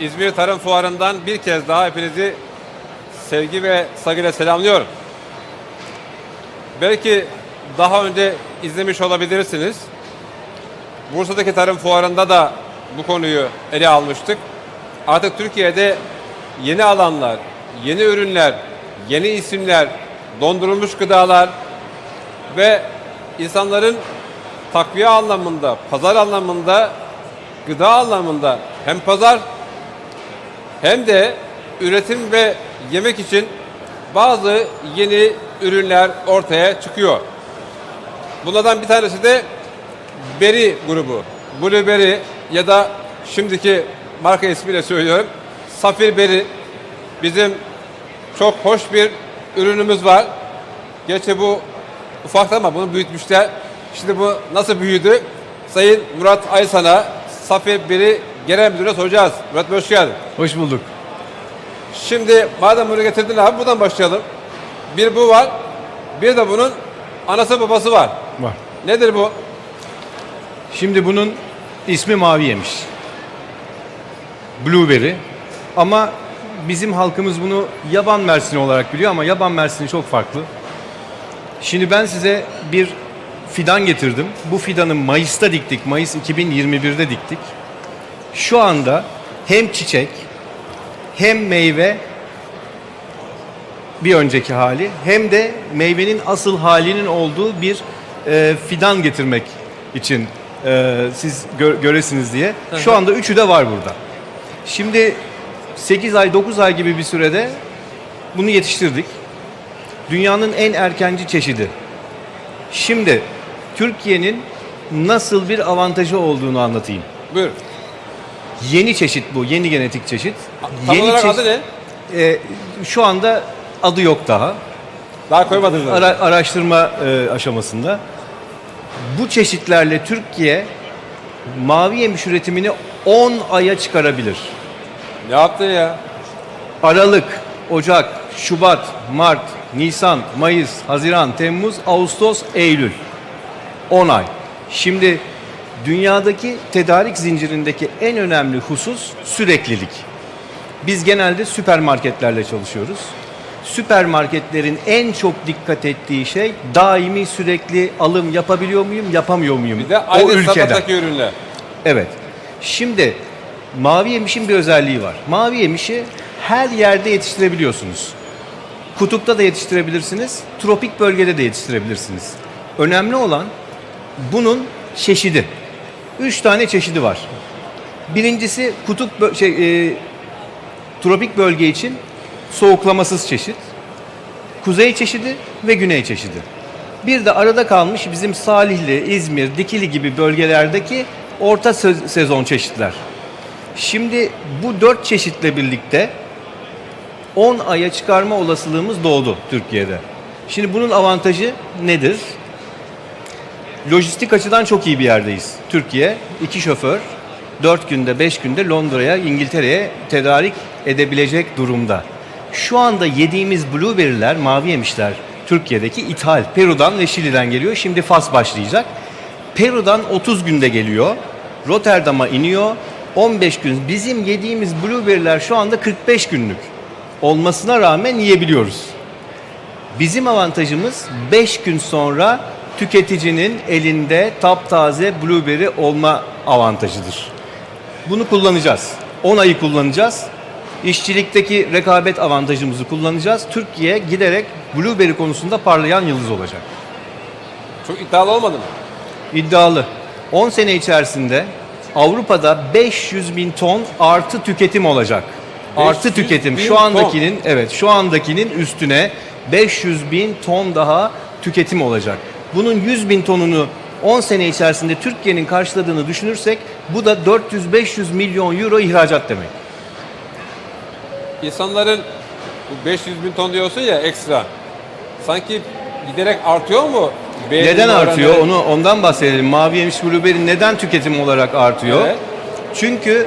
İzmir Tarım Fuarı'ndan bir kez daha hepinizi sevgi ve saygıyla selamlıyorum. Belki daha önce izlemiş olabilirsiniz. Bursa'daki Tarım Fuarı'nda da bu konuyu ele almıştık. Artık Türkiye'de yeni alanlar, yeni ürünler, yeni isimler, dondurulmuş gıdalar ve insanların takviye anlamında, pazar anlamında, gıda anlamında hem pazar hem de üretim ve yemek için bazı yeni ürünler ortaya çıkıyor. Bunlardan bir tanesi de Berry grubu. Blueberry ya da şimdiki marka ismiyle söylüyorum. Safir Berry bizim çok hoş bir ürünümüz var. Gerçi bu ufak ama bunu büyütmüşler. Şimdi bu nasıl büyüdü? Sayın Murat Aysan'a Safir Berry Genel Müdürü'ne soracağız. Murat Bey hoş geldin. Hoş bulduk. Şimdi madem bunu getirdin abi buradan başlayalım. Bir bu var. Bir de bunun anası babası var. Var. Nedir bu? Şimdi bunun ismi mavi yemiş. Blueberry. Ama bizim halkımız bunu yaban mersini olarak biliyor ama yaban mersini çok farklı. Şimdi ben size bir fidan getirdim. Bu fidanı Mayıs'ta diktik. Mayıs 2021'de diktik. Şu anda hem çiçek hem meyve bir önceki hali hem de meyvenin asıl halinin olduğu bir e, fidan getirmek için e, siz gö- göresiniz diye. Şu anda üçü de var burada. Şimdi 8 ay 9 ay gibi bir sürede bunu yetiştirdik. Dünyanın en erkenci çeşidi. Şimdi Türkiye'nin nasıl bir avantajı olduğunu anlatayım. Buyur. Yeni çeşit bu, yeni genetik çeşit. Tam yeni olarak çeşit- adı ne? E, şu anda adı yok daha. Daha koymadınız. Ara- araştırma e, aşamasında. Bu çeşitlerle Türkiye mavi yemiş üretimini 10 aya çıkarabilir. Ne yaptın ya? Aralık, Ocak, Şubat, Mart, Nisan, Mayıs, Haziran, Temmuz, Ağustos, Eylül. 10 ay. Şimdi dünyadaki tedarik zincirindeki en önemli husus süreklilik. Biz genelde süpermarketlerle çalışıyoruz. Süpermarketlerin en çok dikkat ettiği şey daimi sürekli alım yapabiliyor muyum, yapamıyor muyum Bir de o aynı ülkeden. sataktaki ürünler. Evet. Şimdi mavi yemişin bir özelliği var. Mavi yemişi her yerde yetiştirebiliyorsunuz. Kutupta da yetiştirebilirsiniz, tropik bölgede de yetiştirebilirsiniz. Önemli olan bunun çeşidi. Üç tane çeşidi var. Birincisi kutup şey, e, tropik bölge için soğuklamasız çeşit. Kuzey çeşidi ve güney çeşidi. Bir de arada kalmış bizim Salihli, İzmir, Dikili gibi bölgelerdeki orta se- sezon çeşitler. Şimdi bu dört çeşitle birlikte 10 aya çıkarma olasılığımız doğdu Türkiye'de. Şimdi bunun avantajı nedir? Lojistik açıdan çok iyi bir yerdeyiz. Türkiye iki şoför 4 günde 5 günde Londra'ya İngiltere'ye tedarik edebilecek durumda. Şu anda yediğimiz blueberry'ler, mavi yemişler Türkiye'deki ithal. Peru'dan ve Şili'den geliyor. Şimdi Fas başlayacak. Peru'dan 30 günde geliyor. Rotterdam'a iniyor. 15 gün. Bizim yediğimiz blueberry'ler şu anda 45 günlük olmasına rağmen yiyebiliyoruz. Bizim avantajımız 5 gün sonra tüketicinin elinde taptaze blueberry olma avantajıdır. Bunu kullanacağız. 10 ayı kullanacağız. İşçilikteki rekabet avantajımızı kullanacağız. Türkiye giderek blueberry konusunda parlayan yıldız olacak. Çok iddialı olmadı mı? İddialı. 10 sene içerisinde Avrupa'da 500 bin ton artı tüketim olacak. 500 Artı tüketim. Şu andakinin evet şu andakinin üstüne 500 bin ton daha tüketim olacak. Bunun 100 bin tonunu 10 sene içerisinde Türkiye'nin karşıladığını düşünürsek bu da 400-500 milyon euro ihracat demek. İnsanların bu 500 bin ton diyorsun ya ekstra. Sanki giderek artıyor mu? Beğenilme Neden artıyor? oranları? Onu ondan bahsedelim. Mavi yemiş blueberry neden tüketim olarak artıyor? Evet. Çünkü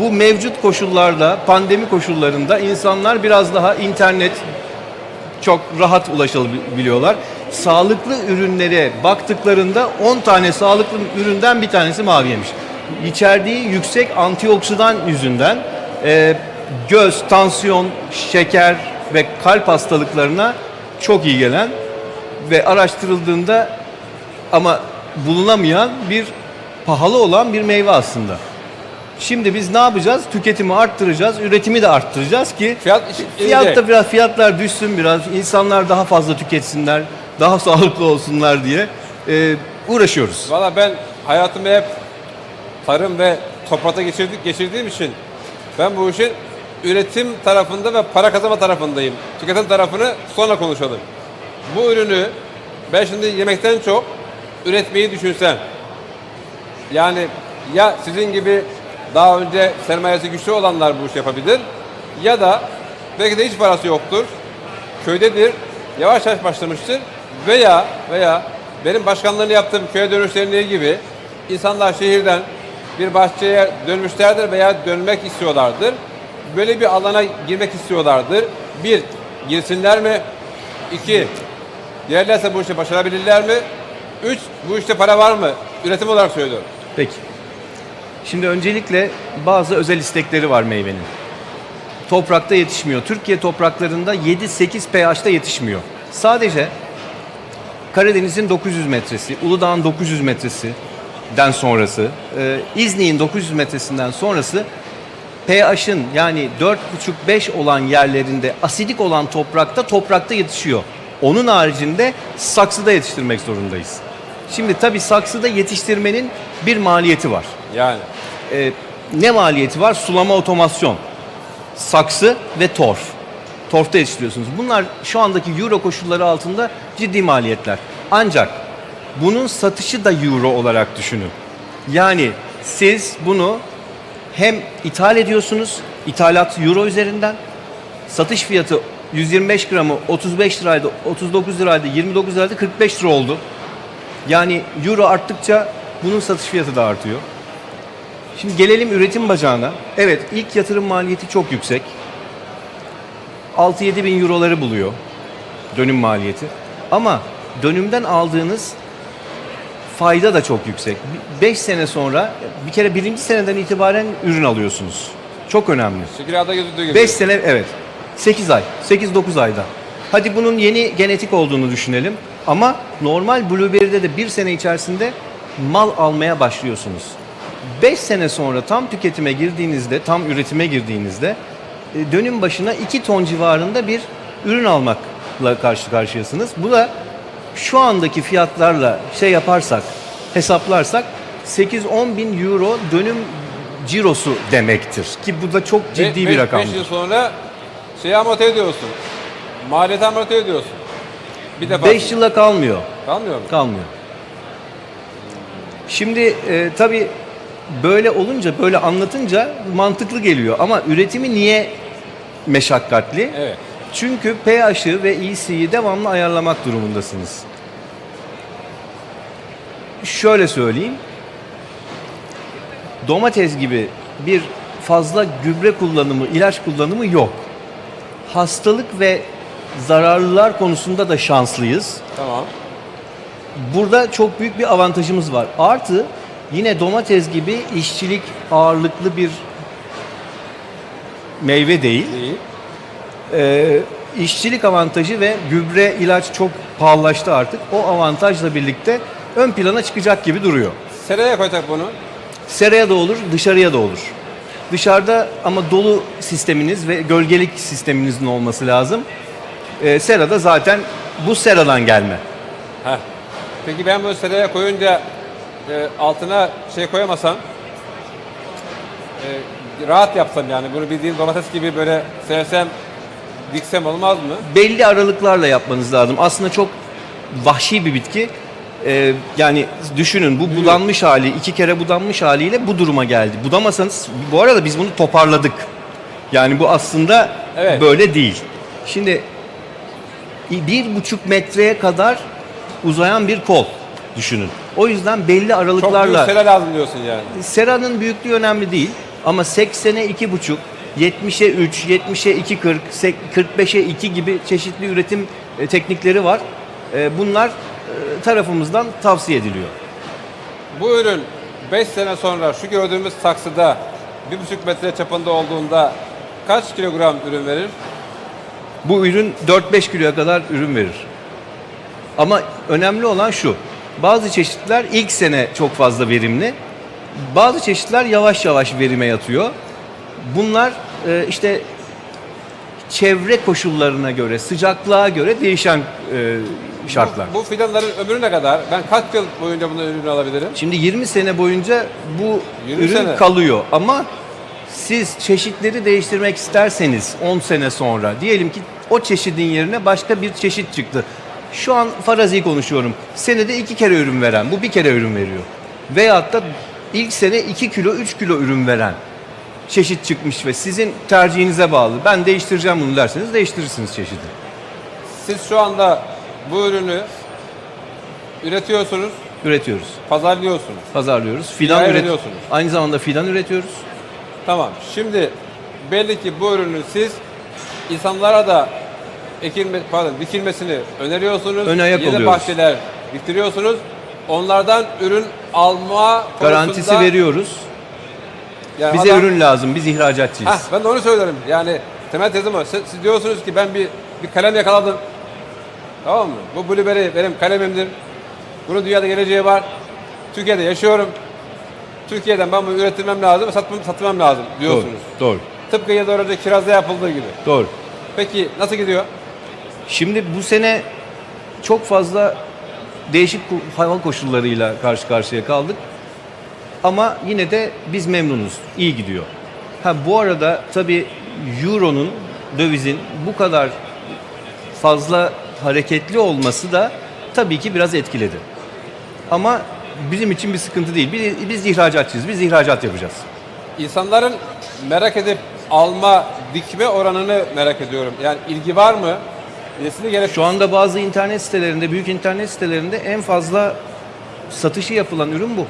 bu mevcut koşullarda, pandemi koşullarında insanlar biraz daha internet çok rahat ulaşabiliyorlar. Sağlıklı ürünlere baktıklarında 10 tane sağlıklı üründen bir tanesi mavi yemiş. İçerdiği yüksek antioksidan yüzünden e, göz, tansiyon, şeker ve kalp hastalıklarına çok iyi gelen ve araştırıldığında ama bulunamayan bir pahalı olan bir meyve aslında. Şimdi biz ne yapacağız? Tüketimi arttıracağız, üretimi de arttıracağız ki Fiyat fiyat da biraz fiyatlar düşsün biraz, insanlar daha fazla tüketsinler, daha sağlıklı olsunlar diye e, uğraşıyoruz. Valla ben hayatımı hep tarım ve toprakta geçirdik, geçirdiğim için ben bu işin üretim tarafında ve para kazanma tarafındayım. Tüketim tarafını sonra konuşalım. Bu ürünü ben şimdi yemekten çok üretmeyi düşünsem yani ya sizin gibi daha önce sermayesi güçlü olanlar bu işi yapabilir ya da belki de hiç parası yoktur. Köydedir, yavaş yavaş başlamıştır veya veya benim başkanlığını yaptığım köye dönüşlerinde gibi insanlar şehirden bir bahçeye dönmüşlerdir veya dönmek istiyorlardır. Böyle bir alana girmek istiyorlardır. Bir, girsinler mi? İki, diğerlerse bu işi başarabilirler mi? Üç, bu işte para var mı? Üretim olarak söylüyorum. Peki. Şimdi öncelikle bazı özel istekleri var meyvenin. Toprakta yetişmiyor. Türkiye topraklarında 7-8 pH'ta yetişmiyor. Sadece Karadeniz'in 900 metresi, Uludağ'ın 900 metresinden sonrası, e, İznik'in 900 metresinden sonrası pH'ın yani 4,5-5 olan yerlerinde asidik olan toprakta toprakta yetişiyor. Onun haricinde saksıda yetiştirmek zorundayız. Şimdi tabii saksıda yetiştirmenin bir maliyeti var. Yani. Ee, ne maliyeti var? Sulama otomasyon, saksı ve torf. Torfta yetiştiriyorsunuz. Bunlar şu andaki euro koşulları altında ciddi maliyetler. Ancak bunun satışı da euro olarak düşünün. Yani siz bunu hem ithal ediyorsunuz, ithalat euro üzerinden, satış fiyatı 125 gramı 35 liraydı, 39 liraydı, 29 liraydı, 45 lira oldu. Yani euro arttıkça bunun satış fiyatı da artıyor. Şimdi gelelim üretim bacağına. Evet ilk yatırım maliyeti çok yüksek. 6-7 bin euroları buluyor dönüm maliyeti. Ama dönümden aldığınız fayda da çok yüksek. 5 sene sonra bir kere birinci seneden itibaren ürün alıyorsunuz. Çok önemli. Şekilada gözüktüğü gibi. 5 sene evet. 8 ay. 8-9 ayda. Hadi bunun yeni genetik olduğunu düşünelim. Ama normal blueberry'de de bir sene içerisinde mal almaya başlıyorsunuz. 5 sene sonra tam tüketime girdiğinizde, tam üretime girdiğinizde dönüm başına 2 ton civarında bir ürün almakla karşı karşıyasınız. Bu da şu andaki fiyatlarla şey yaparsak, hesaplarsak 8-10 bin euro dönüm cirosu demektir. Ki bu da çok ciddi bir rakam. 5 yıl sonra şeyi amorti ediyorsun. Maliyeti amorti ediyorsun. Bir defa. 5 yıla kalmıyor. Kalmıyor mu? Kalmıyor. Şimdi e, tabii böyle olunca, böyle anlatınca mantıklı geliyor. Ama üretimi niye meşakkatli? Evet. Çünkü pH'ı ve EC'yi devamlı ayarlamak durumundasınız. Şöyle söyleyeyim. Domates gibi bir fazla gübre kullanımı, ilaç kullanımı yok. Hastalık ve zararlılar konusunda da şanslıyız. Tamam. Burada çok büyük bir avantajımız var. Artı yine domates gibi işçilik ağırlıklı bir meyve değil. İyi. Ee, işçilik avantajı ve gübre ilaç çok pahalılaştı artık. O avantajla birlikte ön plana çıkacak gibi duruyor. Seraya koyacak bunu. Seraya da olur, dışarıya da olur. Dışarıda ama dolu sisteminiz ve gölgelik sisteminizin olması lazım. Ee, serada zaten bu seradan gelme. Heh. Peki ben bunu seraya koyunca e, altına şey koyamasam e, rahat yapsam yani bunu bildiğin domates gibi böyle sersem diksem olmaz mı? belli aralıklarla yapmanız lazım. Aslında çok vahşi bir bitki. Ee, yani düşünün bu budanmış hali, iki kere budanmış haliyle bu duruma geldi. Budamasanız, bu arada biz bunu toparladık. Yani bu aslında Evet. böyle değil. Şimdi bir buçuk metreye kadar uzayan bir kol düşünün. O yüzden belli Çok büyük aralıklarla sera lazım diyorsun yani. Sera'nın büyüklüğü önemli değil ama 80'e 2,5, 70'e 3, 70'e 2,40, 45'e 2 gibi çeşitli üretim e, teknikleri var. E, Bunlar e, tarafımızdan tavsiye ediliyor. Bu ürün 5 sene sonra şu gördüğümüz saksıda bir buçuk metre çapında olduğunda kaç kilogram ürün verir? Bu ürün 4-5 kiloya kadar ürün verir. Ama önemli olan şu. Bazı çeşitler ilk sene çok fazla verimli. Bazı çeşitler yavaş yavaş verime yatıyor. Bunlar e, işte çevre koşullarına göre, sıcaklığa göre değişen e, şartlar. Bu, bu fidanların ömrü ne kadar? Ben kaç yıl boyunca bunun ürünü alabilirim? Şimdi 20 sene boyunca bu 20 ürün sene. kalıyor ama siz çeşitleri değiştirmek isterseniz 10 sene sonra diyelim ki o çeşidin yerine başka bir çeşit çıktı. Şu an farazi konuşuyorum. Senede iki kere ürün veren, bu bir kere ürün veriyor. Veyahut da ilk sene 2 kilo 3 kilo ürün veren çeşit çıkmış ve sizin tercihinize bağlı. Ben değiştireceğim bunu derseniz değiştirirsiniz çeşidi. Siz şu anda bu ürünü üretiyorsunuz, Üretiyoruz, pazarlıyorsunuz. pazarlıyoruz. Fidan Yayın üret- ediyorsunuz. Aynı zamanda fidan üretiyoruz. Tamam. Şimdi belli ki bu ürünü siz insanlara da ekilme, pardon, dikilmesini öneriyorsunuz. Ön ayak Yeni oluyoruz. bahçeler diktiriyorsunuz. Onlardan ürün alma Garantisi konusunda- veriyoruz. Yani Bize adam- ürün lazım. Biz ihracatçıyız. Heh, ben de onu söylerim. Yani temel tezim o. Siz, siz diyorsunuz ki ben bir bir kalem yakaladım. Tamam mı? Bu blueberry benim kalemimdir. Bunun dünyada geleceği var. Türkiye'de yaşıyorum. Türkiye'den ben bunu üretilmem lazım, satmam, satmam lazım diyorsunuz. Doğru. Doğru. Tıpkı yıllar önce kirazda yapıldığı gibi. Doğru. Peki nasıl gidiyor? Şimdi bu sene çok fazla değişik hava koşullarıyla karşı karşıya kaldık. Ama yine de biz memnunuz. İyi gidiyor. Ha bu arada tabii Euro'nun dövizin bu kadar fazla hareketli olması da tabii ki biraz etkiledi. Ama bizim için bir sıkıntı değil. Biz, biz ihracatçıyız. Biz ihracat yapacağız. İnsanların merak edip alma, dikme oranını merak ediyorum. Yani ilgi var mı? Nesini gerek Şu anda bazı internet sitelerinde, büyük internet sitelerinde en fazla satışı yapılan ürün bu.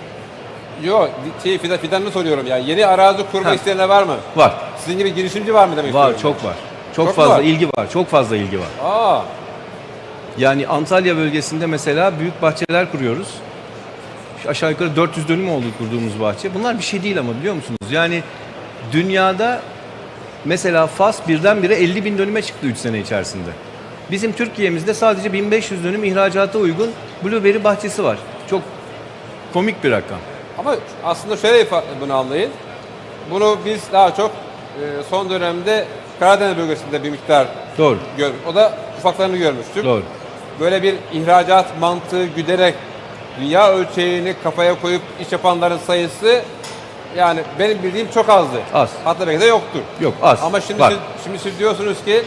Yok, şey, fidan, fidanını soruyorum yani. Yeni arazi kurma Ha. isteyenler var mı? Var. Sizin gibi girişimci var mı demek Var, istiyorum. çok var. Çok, Çok mu fazla var? ilgi var. Çok fazla ilgi var. Aa, Yani Antalya bölgesinde mesela büyük bahçeler kuruyoruz. Şu Aşağı yukarı 400 dönüm oldu kurduğumuz bahçe. Bunlar bir şey değil ama biliyor musunuz? Yani dünyada mesela Fas birdenbire 50 bin dönüme çıktı 3 sene içerisinde. Bizim Türkiye'mizde sadece 1500 dönüm ihracata uygun blueberry bahçesi var. Çok komik bir rakam. ama aslında şöyle bunu anlayın. Bunu biz daha çok e, son dönemde Karadeniz bölgesinde bir miktar Doğru. görmüş. O da ufaklarını görmüştük. Doğru. Böyle bir ihracat mantığı güderek dünya ölçeğini kafaya koyup iş yapanların sayısı yani benim bildiğim çok azdı. Az. Hatta belki de yoktur. Yok az. Ama şimdi Var. siz, şimdi siz diyorsunuz ki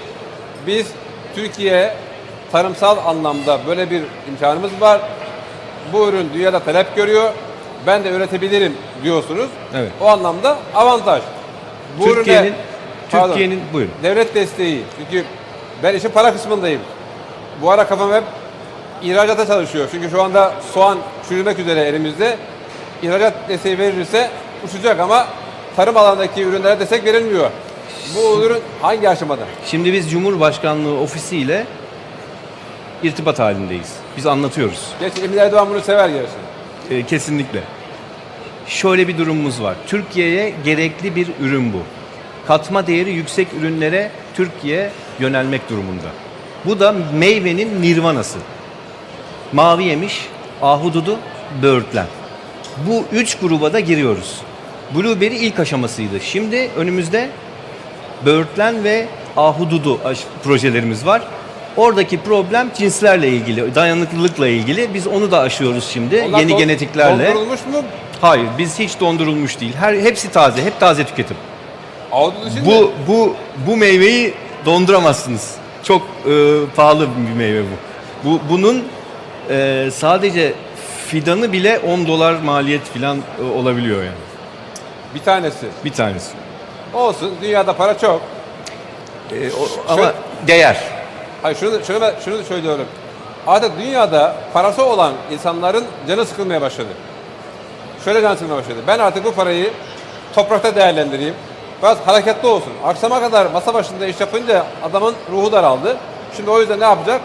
biz Türkiye tarımsal anlamda böyle bir imkanımız var. Bu ürün dünyada talep görüyor. Ben de üretebilirim diyorsunuz. Evet. O anlamda avantaj. Bu Türkiye'nin. Türkiye'nin buyurun. devlet desteği. Çünkü ben işin para kısmındayım. Bu ara kafam hep ihracata çalışıyor. Çünkü şu anda soğan çürümek üzere elimizde. İhracat desteği verilirse uçacak ama tarım alanındaki ürünlere destek verilmiyor. Bu ürün hangi aşamada? Şimdi biz Cumhurbaşkanlığı ofisiyle irtibat halindeyiz. Biz anlatıyoruz. Gerçi Emine Erdoğan bunu sever gerçi. E, kesinlikle. Şöyle bir durumumuz var. Türkiye'ye gerekli bir ürün bu. Katma değeri yüksek ürünlere Türkiye yönelmek durumunda. Bu da meyvenin nirvanası. Mavi yemiş, ahududu, böğürtlen. Bu üç gruba da giriyoruz. Blueberry ilk aşamasıydı. Şimdi önümüzde böğürtlen ve ahududu projelerimiz var. Oradaki problem cinslerle ilgili, dayanıklılıkla ilgili. Biz onu da aşıyoruz şimdi Onlar yeni don- genetiklerle. Dondurulmuş mu? Hayır, biz hiç dondurulmuş değil. Her hepsi taze, hep taze tüketim. Avudu dışında. Bu bu bu meyveyi donduramazsınız. Çok e, pahalı bir meyve bu. Bu bunun e, sadece fidanı bile 10 dolar maliyet falan e, olabiliyor yani. bir tanesi. Bir tanesi. Olsun. Dünyada para çok. E, o- ama değer. Hayır şunu, şunu, ben- şunu söylüyorum. Artık dünyada parası olan insanların canı sıkılmaya başladı. Şöyle canı sıkılmaya başladı. Ben artık bu parayı toprakta değerlendireyim. Biraz hareketli olsun. Akşama kadar masa başında iş yapınca adamın ruhu daraldı. Şimdi o yüzden ne yapacak?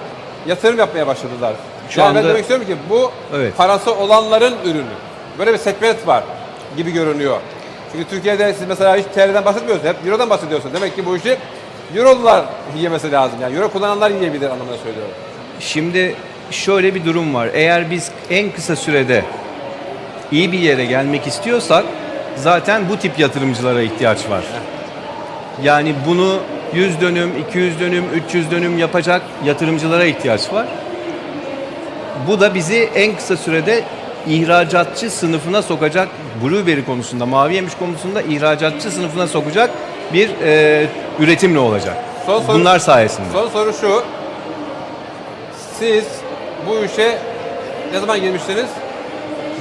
Yatırım yapmaya başladılar. Şu yani ben anda- demek istiyorum ki bu Evet. parası olanların ürünü. Böyle bir segment var gibi görünüyor. Çünkü Türkiye'de siz mesela hiç TL'den bahsetmiyorsunuz. Hep Euro'dan bahsediyorsunuz. Demek ki bu işi Euro'lular yemesi lazım. Yani Euro kullananlar yiyebilir anlamına söylüyorum. Şimdi şöyle bir durum var. Eğer biz en kısa sürede iyi bir yere gelmek istiyorsak zaten bu tip yatırımcılara ihtiyaç var. Yani bunu 100 dönüm, 200 dönüm, 300 dönüm yapacak yatırımcılara ihtiyaç var. Bu da bizi en kısa sürede ihracatçı sınıfına sokacak Blueberry konusunda, mavi yemiş konusunda ihracatçı sınıfına sokacak bir e, üretimle olacak. Son soru- Bunlar sayesinde. Son soru şu. Siz bu işe ne zaman girmiştiniz?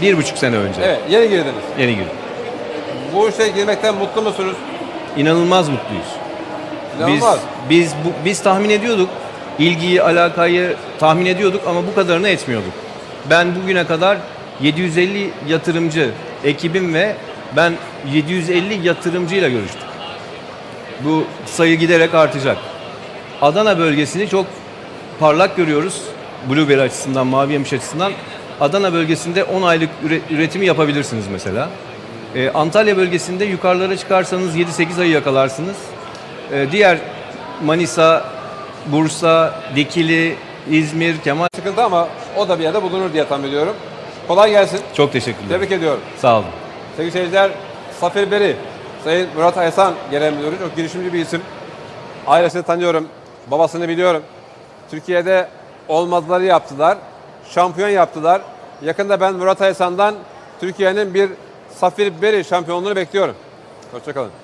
Bir buçuk sene önce Evet, yeni girdiniz. yeni girdim. Bu işe girmekten mutlu musunuz? İnanılmaz mutluyuz. Biz İnanılmaz. biz bu, biz tahmin ediyorduk. ilgiyi, alakayı tahmin ediyorduk ama bu kadarını etmiyorduk. Ben bugüne kadar 750 yatırımcı ekibim ve ben 750 yatırımcıyla görüştüm. Bu sayı giderek artacak. Adana bölgesini çok parlak görüyoruz. Blueberry açısından, mavi yemiş açısından. Adana bölgesinde 10 aylık üre- üretimi yapabilirsiniz mesela. Ee, Antalya bölgesinde yukarılara çıkarsanız 7-8 ayı yakalarsınız. Ee, diğer Manisa, Bursa, Dikili, İzmir, Kemal Sıkıntı ama o da bir yerde bulunur diye tahmin ediyorum. Kolay gelsin. çok teşekkürler. Tebrik ediyorum. Sağ olun. Sevgili seyirciler, Safir Beri, Sayın Murat Aysan Genel Müdürü, çok girişimci bir isim. Ailesini tanıyorum, babasını biliyorum. Türkiye'de olmadıları yaptılar, şampiyon yaptılar. Yakında ben Murat Aysan'dan Türkiye'nin bir Safir Beri şampiyonluğunu bekliyorum. Hoşçakalın.